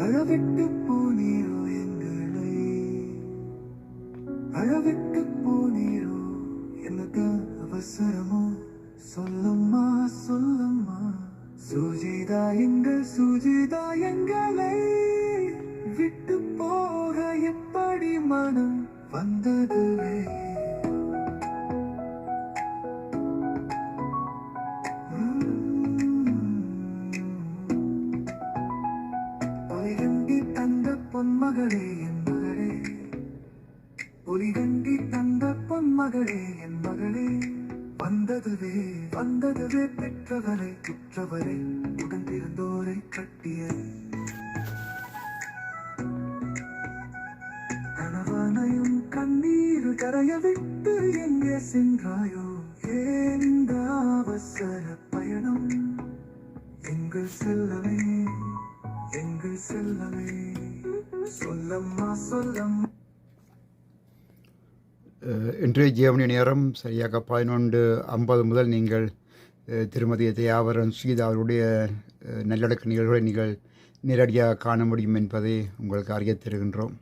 அழவிட்டு போனீரோ எங்களை? அழவிட்டு போனீரோ? எனக்கு அவசரமோ? சொல்லம்மா சொல்லம்மா. சுஜிதா எங்க சுஜிதா எங்களை? விட்டு போக எப்படி மனம் வந்ததுவே? பொன்மகளே என் மகளே. ஒளிகண்டி தந்த பொன்மகளே என் மகளே. வந்ததுவே வந்ததுவே பெற்றவரை குற்றவரை. உடன் பிறந்தோரை கட்டிய கணவனையும் கண்ணீர் கரைய விட்டு எங்கே சென்றாயோ? ஏன் இந்த அவசர பயணம்? எங்கள் செல்லவே எங்கள் செல்லவே இன்றைய ஜீவனி நேரம் சரியாக பதினொன்று ஐம்பது முதல் நீங்கள் திருமதி தயாவரன் ஸ்ரீதா அவருடைய நல்லடக்க நிகழ்வுகளை நீங்கள் நேரடியாக காண முடியும் என்பதை உங்களுக்கு அறிய தருகின்றோம்.